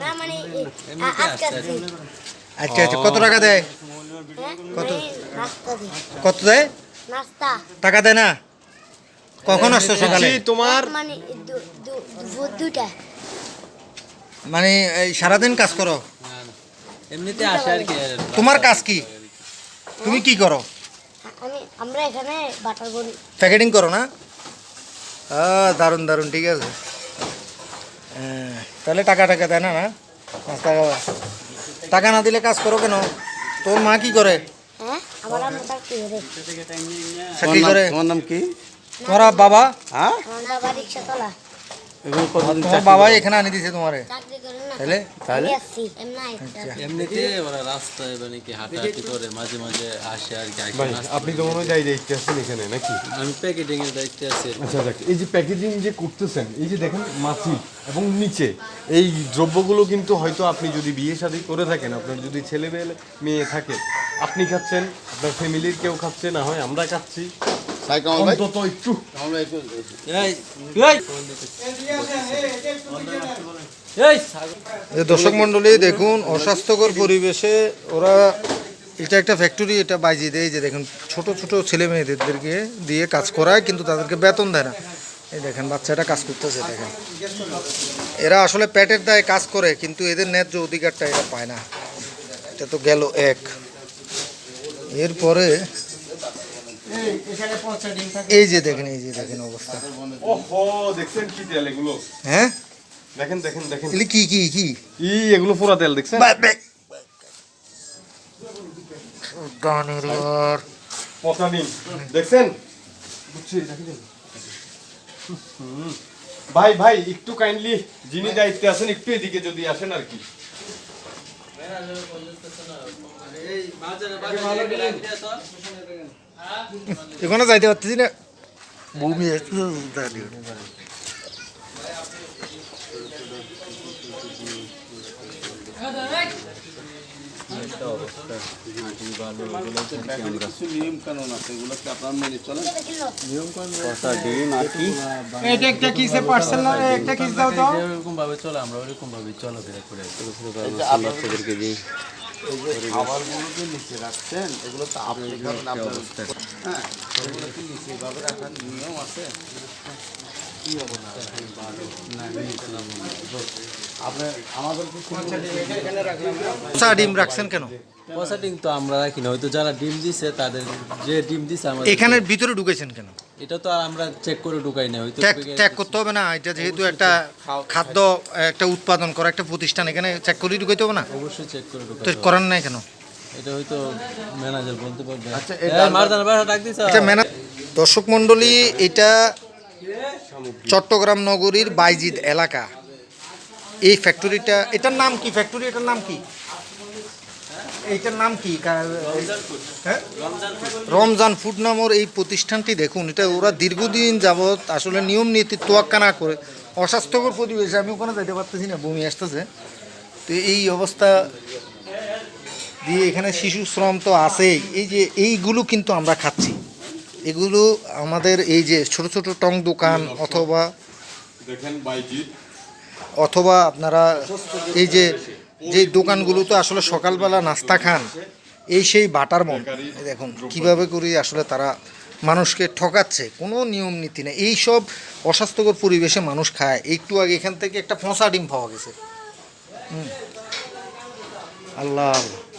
না মানে আজকে আচ্ছা আচ্ছা কত টাকা দেয়? হ্যাঁ? কত? কত দেয়? নাস্তা। টাকা দেয় না? কখন আসছো সকালে? তোমার? মানে দুটা মানে এই সারাদিন কাজ করো? এমনিতে আসে আর কি তোমার কাজ কি? তুমি কি করো? আমি আমরা এখানে বাটার করি প্যাকেটিং করো না? দারুণ দারুণ ঠিক আছে। তাহলে টাকা টাকা দেয় না না? পাঁচ টাকা টাকা না দিলে কাজ করো কেন? তোর মা কি করে? হ্যাঁ? চাকরি করে? তোমার নাম কি? তোমার বাবা? হ্যাঁ? এগুলো কতদিন তোমার বাবাই এখানে আনি দিছে তোমারে। করে তাহলে? তাহলে? এমনিতে ওরা রাস্তায় মানে কি হাঁটাহাঁটি করে মাঝে মাঝে আসে আর কি আপনি তো মনে হয় যাই দেখতে আসছেন এখানে নাকি? আমি প্যাকেটিং এর দায়িত্বে আছি আচ্ছা দেখ এই যে প্যাকেজিং যে করতেছেন এই যে দেখেন মাছি এবং নিচে এই দ্রব্যগুলো কিন্তু হয়তো আপনি যদি বিয়ে শাদী করে থাকেন আপনার যদি ছেলে মেয়ে মেয়ে থাকে আপনি খাচ্ছেন আপনার ফ্যামিলির কেউ খাচ্ছে না হয় আমরা খাচ্ছি। অন্তত একটু এই এই এই দর্শক মণ্ডলী দেখুন অস্বাস্থ্যকর পরিবেশে ওরা এটা একটা ফ্যাক্টরি এটা বাইজি দেয়। যে দেখুন ছোট ছোট ছেলে মেয়েদেরকে দিয়ে কাজ করায় কিন্তু তাদেরকে বেতন দেয় না। এই দেখেন বাচ্চাটা কাজ করতেছে দেখেন। এরা আসলে পেটের দায়ে কাজ করে কিন্তু এদের ন্যায্য অধিকারটা এরা পায় না। এটা তো গেল এক। এরপরে এই যে দেখেন এই যে দেখেন অবস্থা। ওহো দেখছেন কি তেল এগুলো? হ্যাঁ? দেখেন দেখেন দেখেন। এগুলি কি কি কি? ই এগুলো পুরা তেল দেখছেন? দানের আর পচা ডিম দেখছেন? বুঝছি দেখেছেন হুম। ভাই ভাই একটু কাইন্ডলি যিনি দায়িত্বে আছেন একটু এদিকে যদি আসেন আর কি। এখানে যাইতে পারতেছি না। বমি আসছে দাঁড়িয়ে। কিছু নিয়ম কানুন আছে এগুলো কি আপনারা মেনে চলেন এটা একটা কিসে পার্সেল না? একটা কিস দাও তো। যেরকম ভাবে চলে আমরা ওরকম ভাবে চলাফেরা করে খাবারগুলো যে নিচে রাখছেন এগুলো তো আপনি খাবেন আপনার হ্যাঁ কি নিচে এভাবে রাখার নিয়ম আছে? কি অবস্থা? না আপনি আমাদেরকে চা ডিম রাখছেন কেন? ডিম তো আমরা রাখি না হয়তো যারা ডিম দিছে তাদের যে ডিম দিছে আমাদের এখানের ভিতরে ঢুকেছেন কেন? এটা তো আর আমরা চেক করে ঢুকাই না হয়তো ট্যাগ করতে হবে না এটা যেহেতু একটা খাদ্য একটা উৎপাদন করা একটা প্রতিষ্ঠান এখানে চেক করে ঢুকাইতে হবে না? অবশ্যই চেক করে তো ঢুকাই করার নাই কেন? এটা হয়তো ম্যানেজার বলতে পারবে। আচ্ছা, এটা- মারদানা বাসা ডাক দিছ এটা মেনা দর্শক মণ্ডলী এটা চট্টগ্রাম নগরীর বাইজিদ এলাকা। এই ফ্যাক্টরিটা এটার নাম কি? ফ্যাক্টরি এটার নাম কি? এইটার নাম কি? হ্যাঁ? রমজান ফুড নামর এই প্রতিষ্ঠানটি দেখুন এটা ওরা দীর্ঘদিন যাবৎ আসলে নিয়ম নীতি তোয়াক্কা না করে অস্বাস্থ্যকর পরিবেশে। আমি ওখানে যেতে পারতেছি না বমি আসতেছে। তো এই অবস্থা দিয়ে এখানে শিশু শ্রম তো আছেই। এই যে এইগুলো কিন্তু আমরা খাচ্ছি। এগুলো আমাদের এই যে ছোট ছোট টং দোকান অথবা অথবা আপনারা এই যে যে দোকানগুলো তো আসলে সকালবেলা নাস্তা খান, এই সেই বাটার মন দেখুন, কীভাবে করে আসলে তারা মানুষকে ঠকাচ্ছে, কোনো নিয়ম নীতি নেই। এই সব অস্বাস্থ্যকর পরিবেশে মানুষ খায়। একটু আগে এখান থেকে একটা ফোঁসা ডিম পাওয়া গেছে। হুম। আল্লাহ আল্লাহ।